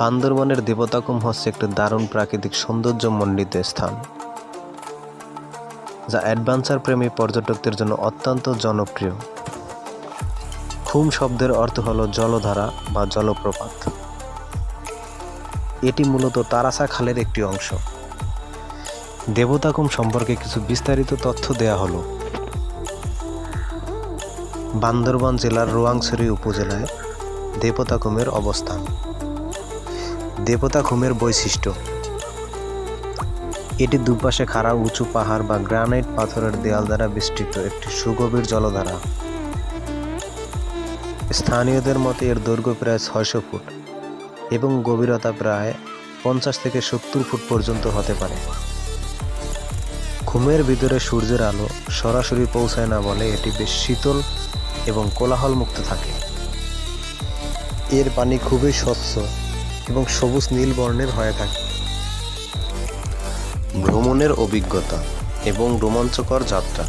বান্দরবনের দেবতাকুম হচ্ছে একটি দারুণ প্রাকৃতিক সৌন্দর্যমণ্ডিত স্থান, যা অ্যাডভেঞ্চার প্রেমী পর্যটকদের জন্য অত্যন্ত জনপ্রিয়। খুম শব্দের অর্থ হলো জলধারা বা জলপ্রপাত। এটি মূলত তারাসা খালের একটি অংশ। দেবতাকুম সম্পর্কে কিছু বিস্তারিত তথ্য দেয়া হলো। বান্দরবান জেলার রোয়াংছড়ি উপজেলায় দেবতাকুমের অবস্থান। দেবতাখুমের বৈশিষ্ট্য। এটি দুপাশে খাড়া উঁচু পাহাড় বা গ্রানাইট পাথরের দেয়াল দ্বারা বেষ্টিত একটি সুগভীর জলধারা। স্থানীয়দের মতে এর দৈর্ঘ্য প্রায় ছয়শো ফুট এবং গভীরতা প্রায় পঞ্চাশ থেকে সত্তর ফুট পর্যন্ত হতে পারে। ঘুমের ভিতরে সূর্যের আলো সরাসরি পৌঁছায় না বলে এটি বেশ শীতল এবং কোলাহল মুক্ত থাকে। এর পানি খুবই স্বচ্ছ এবং সবুজ নীল বর্ণের হয়ে থাকে। ভ্রমণের অভিজ্ঞতা এবং রোমাঞ্চকর যাত্রা।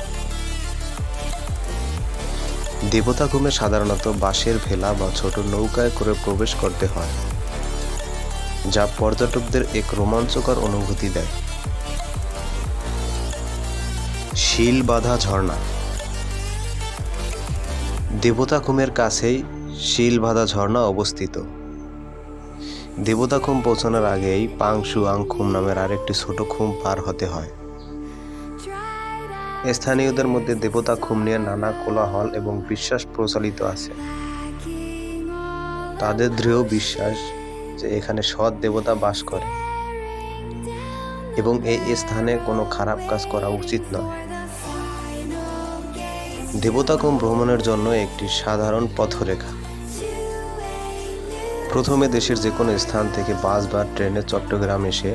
দেবতাকুমে সাধারণত বাঁশের ভেলা বা ছোট নৌকায় করে প্রবেশ করতে হয়, যা পর্যটকদের এক রোমাঞ্চকর অনুভূতি দেয়। শিল বাঁধা ঝর্ণা। দেবতাকুমের কাছেই শিল বাঁধা ঝর্ণা অবস্থিত। দেবতাখুম পৌঁছানোর আগেই পাংশুয়াং খুম নামের আরেকটি ছোট খুম পার হতে হয়। স্থানীয়দের মধ্যে দেবতা খুম নিয়ে নানা কোলাহল এবং বিশ্বাস প্রচলিত আছে। তাদের দৃঢ় বিশ্বাস যে এখানে সৎ দেবতা বাস করে এবং এই স্থানে কোনো খারাপ কাজ করা উচিত নয়। দেবতাকুম ভ্রমণের জন্য একটি সাধারণ পথরেখা। প্রথমে দেশের যে কোনো স্থান থেকে বাস বা ট্রেনে চট্টগ্রাম এসে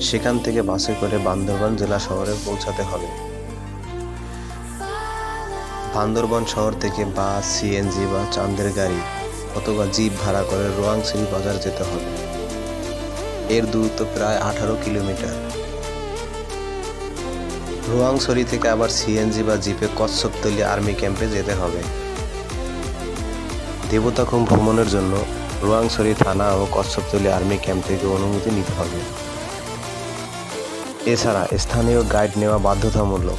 সেখান থেকে বাসে করে বান্দরবান জেলা শহরে পৌঁছাতে হবে। বান্দরবান শহর থেকে বাস, সিএনজি বা চাঁদের গাড়ি অথবা জিপ ভাড়া করে রোয়াংছড়ি বাজার যেতে হবে। এর দূরত্ব প্রায় আঠারো কিলোমিটার। রোয়াংছড়ি থেকে আবার সিএনজি বা জিপে কচ্ছপতলি আর্মি ক্যাম্পে যেতে হবে। দেবতাখুম ভ্রমণের জন্য রোয়াংছড়ি থানা ও কচ্ছপতলি আর্মি ক্যাম্প থেকে অনুমতি নিতে হবে। এছাড়া স্থানীয় গাইড নেওয়া বাধ্যতামূলক।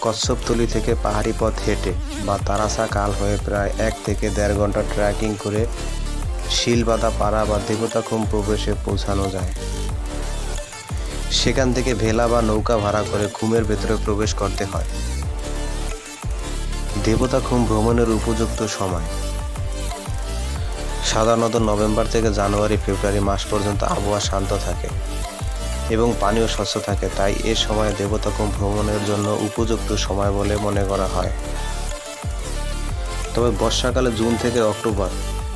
কচ্ছপতলি থেকে পাহাড়ি পথ হেঁটে বা তারাসা কাল হয়ে প্রায় এক থেকে দেড় ঘণ্টা ট্রেকিং করে শিলবাদা পাড়া বা দেবতাখুম প্রবেশে পৌঁছানো যায়। সেখান থেকে ভেলা বা নৌকা ভাড়া করে খুমের ভেতরে প্রবেশ করতে হয়। দেবতাখুম ভ্রমণের উপযুক্ত সময়। সাধারণত নভেম্বর থেকে জানুয়ারি, ফেব্রুয়ারি মাস পর্যন্ত আবহাওয়া শান্ত থাকে এবং পানিও স্বচ্ছ থাকে। তাই এ সময় দেবতাকুম ভ্রমণের জন্য উপযুক্ত সময় বলে মনে করা হয়। তবে বর্ষাকালে জুন থেকে অক্টোবর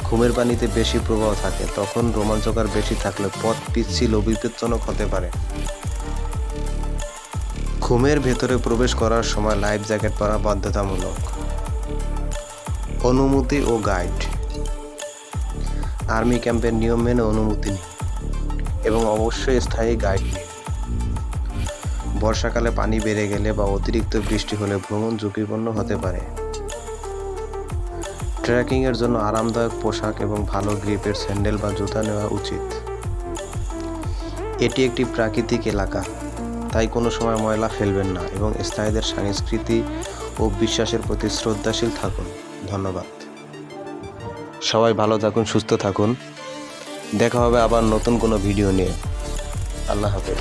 ঘুমের পানিতে বেশি প্রবাহ থাকে। তখন রোমাঞ্চকর বেশি থাকলে পথ পিচ্ছিল, বিপজ্জনক হতে পারে। ঘুমের ভেতরে প্রবেশ করার সময় লাইফ জ্যাকেট পরা বাধ্যতামূলক। অনুমতি ও গাইড। আর্মি ক্যাম্পের নিয়ম মেনে অনুমতি নিন এবং অবশ্যই স্থায়ী গাইড নিন বর্ষাকালে পানি বেড়ে গেলে বা অতিরিক্ত বৃষ্টি হলে ভ্রমণ ঝুঁকিপূর্ণ হতে পারে। ট্রেকিংয়ের জন্য আরামদায়ক পোশাক এবং ভালো গ্রিপের স্যান্ডেল বা জুতা নেওয়া উচিত। এটি একটি প্রাকৃতিক এলাকা, তাই কোনো সময় ময়লা ফেলবেন না এবং স্থায়ীদের সংস্কৃতি ও বিশ্বাসের প্রতি শ্রদ্ধাশীল থাকুন। ধন্যবাদ। সবাই ভালো থাকুন সুস্থ থাকুন। দেখা হবে আবার নতুন কোনো ভিডিও নিয়ে। আল্লাহ হাফেজ।